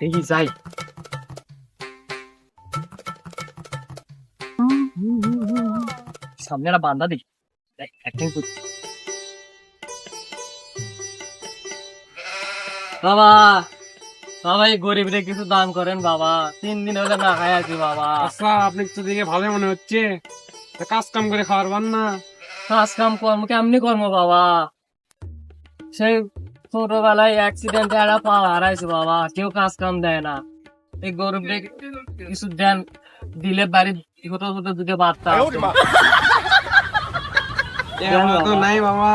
দেখি যাই। সামনে একটা বান্দা দেখি। বাবা বাবা এই গরিবরে কিছু দান করেন বাবা। তিন দিন হলে না খাই আছি বাবা। আচ্ছা আপনি তো দেখে ভালো মনে হচ্ছে। কাজ কাম করে খাওয়ার পান না। কাজ কাম কর্ম কেমনি কর্ম বাবা? সেই ছোটবেলায় অ্যাক্সিডেন্টে একটা পা হারাইছে বাবা কেউ কাজ কাম দেয় না। এই গরিবরে কিছু দেন দিলে বাড়ি ছোট ছোট দুটো বাচ্চা আছে। এমন তো নাই বাবা।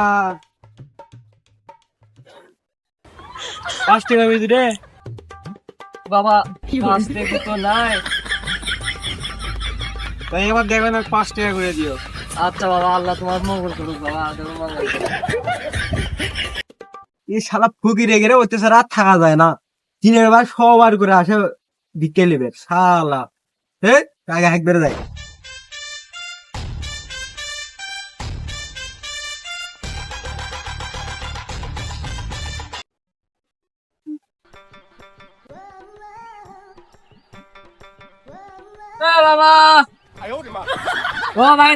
পাঁচ টাকা বেশি রে বাবা কাজ দেখে তো নাই। তাই এবার দেখবেন আর পাঁচ টাকা করে দিও। আচ্ছা বাবা আল্লাহ তোমার মঙ্গল করুক বাবা তোমার মঙ্গল এই শালা ফুকি রেগে রে অত্যাচার আর থাকা যায় না। দিনের বার সবার করে আসে ভিক্ষে নেবে শালা। হে আগে হাক বেড়ে যায় বাবা! ও ভাই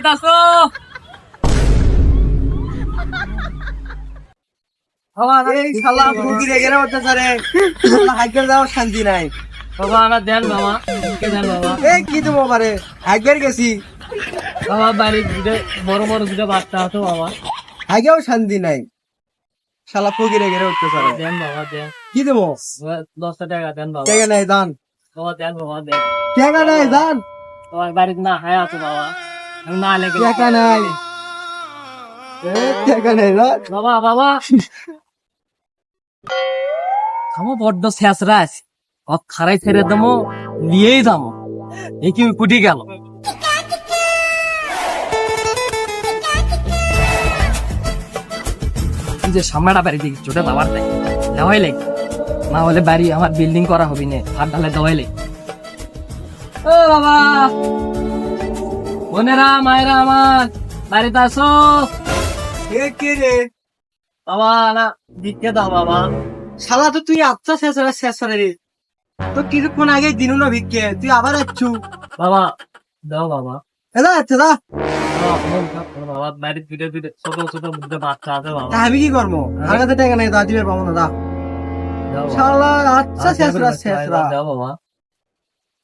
এই শালা রেগে অত্যাচারে বেড়ে যাওয়ার শান্তি নাই। বাবা আমার দেন বাবা কে দেন বাবা? এই কি দেবো পারে হাক বেড়ে গেছি। বাবা বাড়ি দুটো বড় বড় দুটো বাচ্চা আছে বাবা। হাগেও শান্তি নাই। শালা ফুকি রেগে অত্যাচারে দেন বাবা দেন কি দেবো? দশটা টাকা দেন বাবা। টাকা নাই দান। বাবা দেন বাবা দেন টাকা নাই দান। তোমার বাড়িতে না হায় আছে বাবা না লেগে টাকা নাই টাকা নাই বাবা বাবা আমার বড্ড শেষরা আছে ও খারাই ছেড়ে দামো নিয়েই দামো এই কি কুটি গেল যে সামনেটা বাড়ি দেখি ছোট দাবার দেয় দেওয়াই লেগে না হলে বাড়ি আমার বিল্ডিং করা হবে না হাত ঢালে দেওয়াই লেগে ও বাবা। বোনেরা মায়েরা আমার বাড়িতে আসো। কে রে? বাবা না দিতে দাও বাবা। শালা তো তুই আচ্ছা শেষ হলে শেষ হলে রে। তো কিছুক্ষণ আগে দিনু না ভিক্ষে তুই আবার আচ্ছু বাবা দাও বাবা। এদা আচ্ছা দা বাবা বাড়ির দুটো দুটো ছোট ছোট দুটো বাচ্চা আছে বাবা। আমি কি করব? আমার কাছে টাকা নাই দা দিবে পাবো না দা শালা আচ্ছা শেষ রা শেষ দাও বাবা।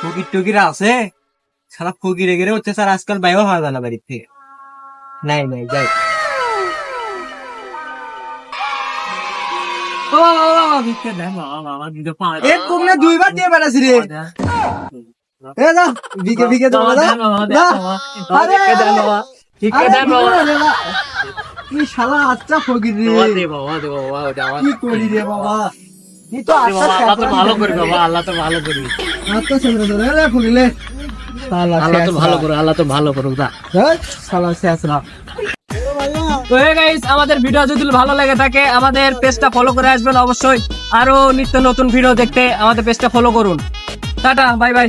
ফকির টকির আছে? শালা ফকির রেগে হচ্ছে স্যার আজকাল বাইও হওয়া যায় না বাড়ির থেকে। নাই নাই যাই। দুইবার দিয়ে বেড়াছি রে। ভিকে ভিকে কি শালা আচ্ছা ফকির রে। কি করি রে বাবা? আল্লাহ তো ভালো করবে আল্লাহ তো ভালো করবে। ছেড়ে দে রে ফকিলে শালা আল্লাহ তো ভালো করুক আল্লাহ তো ভালো করুক দা। শালা শেষ না তো হে গাইস আমাদের ভিডিও যদি ভালো লাগে থাকে আমাদের পেজটা ফলো করে আসবেন অবশ্যই। আরও নিত্য নতুন ভিডিও দেখতে আমাদের পেজটা ফলো করুন। Tata bye bye